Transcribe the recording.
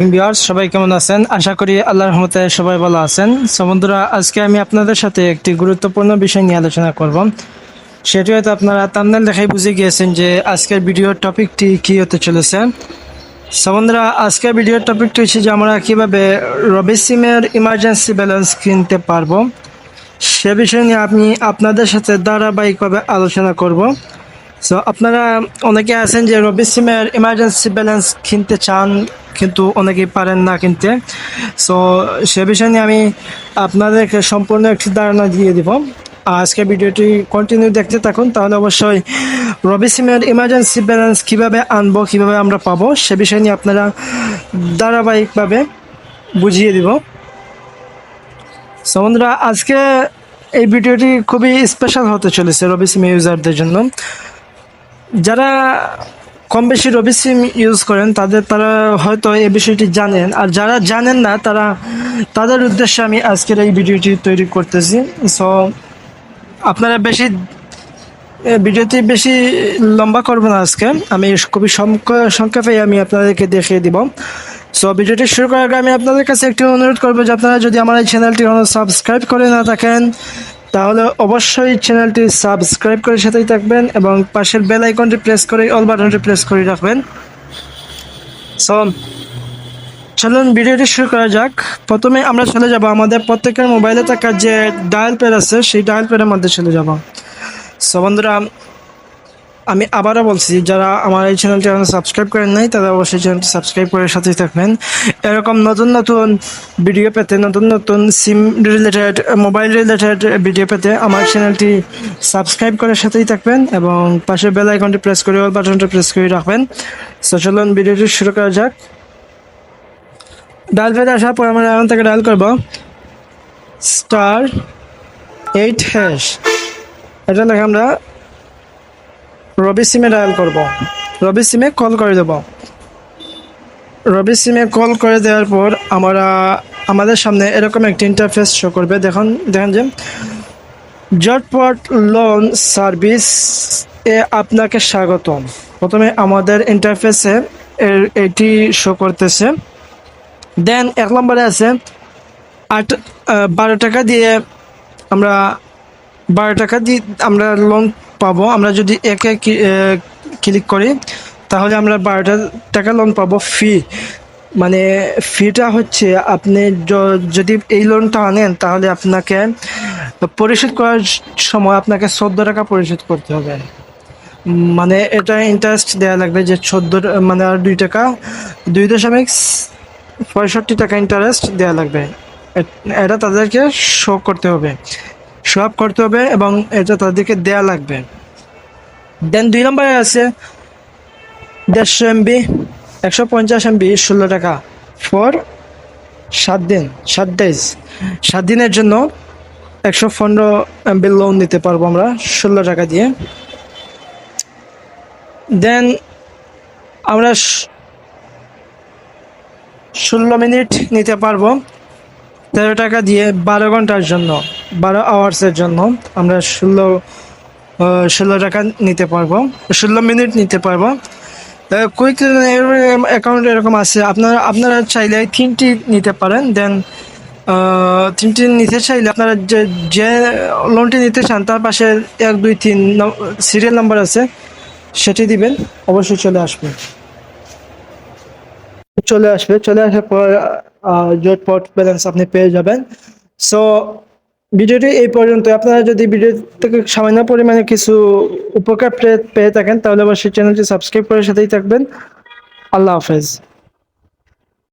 বিহার সবাই কেমন আছেন? আশা করি আল্লাহ রহমতে সবাই ভালো আছেন। সো আজকে আমি আপনাদের সাথে একটি গুরুত্বপূর্ণ বিষয় নিয়ে আলোচনা করব। সেটি হয়তো আপনারা তামনেল দেখাই বুঝে গিয়েছেন যে আজকের ভিডিওর টপিকটি কী হতে চলেছে। সো আজকের ভিডিওর টপিকটি হচ্ছে যে আমরা কীভাবে রবি সিমের ইমার্জেন্সি ব্যালেন্স কিনতে পারব। সে বিষয় নিয়ে আমি আপনাদের সাথে ধারাবাহিকভাবে আলোচনা করব। সো আপনারা অনেকে আছেন যে রবি সিমের ইমার্জেন্সি ব্যালেন্স কিনতে চান কিন্তু অনেকেই পারেন না কিনতে। সো সে বিষয় নিয়ে আমি আপনাদেরকে সম্পূর্ণ একটি ধারণা দিয়ে দিব। আজকে ভিডিওটি কন্টিনিউ দেখতে থাকুন, তাহলে অবশ্যই রবি সিমের ইমার্জেন্সি ব্যালেন্স কীভাবে আনব, কীভাবে আমরা পাবো, সে বিষয় নিয়ে আপনারা ধারাবাহিকভাবে বুঝিয়ে দিব। সো আজকে এই ভিডিওটি খুবই স্পেশাল হতে চলেছে রবি সিম ইউজারদের জন্য। যারা কম বেশি রবি সিম ইউজ করেন, তাদের তারা হয়তো এই বিষয়টি জানেন। আর যারা জানেন না, তারা, তাদের উদ্দেশ্যে আমি আজকের এই ভিডিওটি তৈরি করতেছি। সো আপনারা বেশি ভিডিওটি বেশি লম্বা করব না আজকে। আমি খুবই সংক- সংক্ষেপে আমি আপনাদেরকে দেখিয়ে দিব। সো ভিডিওটি শুরু করার আগে আমি আপনাদের কাছে একটি অনুরোধ করব যে আপনারা যদি আমার এই চ্যানেলটি এখনও সাবস্ক্রাইব করে না থাকেন তাহলে অবশ্যই চ্যানেলটি সাবস্ক্রাইব করে সাথেই থাকবেন এবং পাশের বেল আইকনটি প্রেস করে অল বাটনটি প্রেস করে রাখবেন। সো চলুন ভিডিওটি শুরু করা যাক। প্রথমে আমরা চলে যাব আমাদের প্রত্যেকের মোবাইলে থাকা যে ডায়াল প্যাড আছে, সেই ডায়াল প্যাডের মধ্যে চলে যাব। সো বন্ধুরা আমি আবারও বলছি, যারা আমার এই চ্যানেলটি এখন সাবস্ক্রাইব করেন নাই, তারা অবশ্যই চ্যানেলটি সাবস্ক্রাইব করে সাথেই থাকবেন। এরকম নতুন নতুন ভিডিও পেতে, নতুন নতুন SIM related mobile related video পেতে আমার চ্যানেলটি সাবস্ক্রাইব করে সাথেই থাকবেন এবং পাশে বেল আইকনটি প্রেস করে অল বাটনটি প্রেস করে রাখবেন। সো চলুন ভিডিওটি শুরু করা যাক। ডায়াল পেতে আসার পর আমরা এখন থেকে ডায়াল করব। স্টার এইট হ্যাশ এটা লেখা আমরা রবি সিমে ডায়াল করব। রবি সিমে কল করে দেব। রবি সিমে কল করে দেওয়ার পর আমরা, আমাদের সামনে এরকম একটি ইন্টারফেস শো করবে। দেখুন, দেখেন যে, জটপট লোন সার্ভিস এ আপনাকে স্বাগতম। প্রথমে আমাদের ইন্টারফেসে এটি শো করতেছে। দেন এক নম্বরে আছে আট বারো টাকা দিয়ে আমরা, বারো টাকা দিয়ে আমরা লোন পাবো। আমরা যদি একে ক্লিক করি, তাহলে আমরা বারোটা টাকা লোন পাবো ফি মানে ফিটা হচ্ছে আপনি যদি এই লোনটা আনেন, তাহলে আপনাকে পরিশোধ করার সময় আপনাকে চোদ্দ টাকা পরিশোধ করতে হবে। মানে এটা ইন্টারেস্ট দেওয়া লাগবে যে চোদ্দ মানে আর দুই টাকা, দুই দশমিক পঁয়ষট্টি টাকা ইন্টারেস্ট দেওয়া লাগবে। এটা তাদেরকে শো করতে হবে। আপ করতে হবে এবং এটা তাদেরকে দেয়া লাগবে। দেন দুই নম্বরে আছে, দেড়শো এমবি একশো পঞ্চাশ এমবি ষোলো টাকা ফর সাত দিন, সাত ডেজ সাত দিনের জন্য একশো পনেরো এমবি লোন নিতে পারব আমরা, ষোলো টাকা দিয়ে। দেন আমরা ষোলো মিনিট নিতে পারব, তেরো টাকা দিয়ে বারো ঘণ্টার জন্য। বারো আওয়ার্সের জন্য আমরা ষোলো ষোলো টাকা নিতে পারব। ষোলো মিনিট নিতে পারব। কুইক অ্যাকাউন্ট এরকম আছে। আপনারা আপনারা চাইলে তিনটি নিতে পারেন। দেন তিনটি নিতে চাইলে আপনারা যে যে লোনটি নিতে চান, তার পাশে এক, দুই, তিন সিরিয়াল নাম্বার আছে। সেটি দিবেন। অবশ্যই চলে আসবে। চলে আসবে। চলে আসার পর জটপট ব্যালেন্স আপনি পেয়ে যাবেন। সো ভিডিওটি এই পর্যন্ত। আপনারা যদি ভিডিও থেকে সামান্য পরিমাণে কিছু উপকার পেয়ে থাকেন, তাহলে অবশ্যই চ্যানেলটি সাবস্ক্রাইব করে সাথেই থাকবেন। আল্লাহ হাফেজ।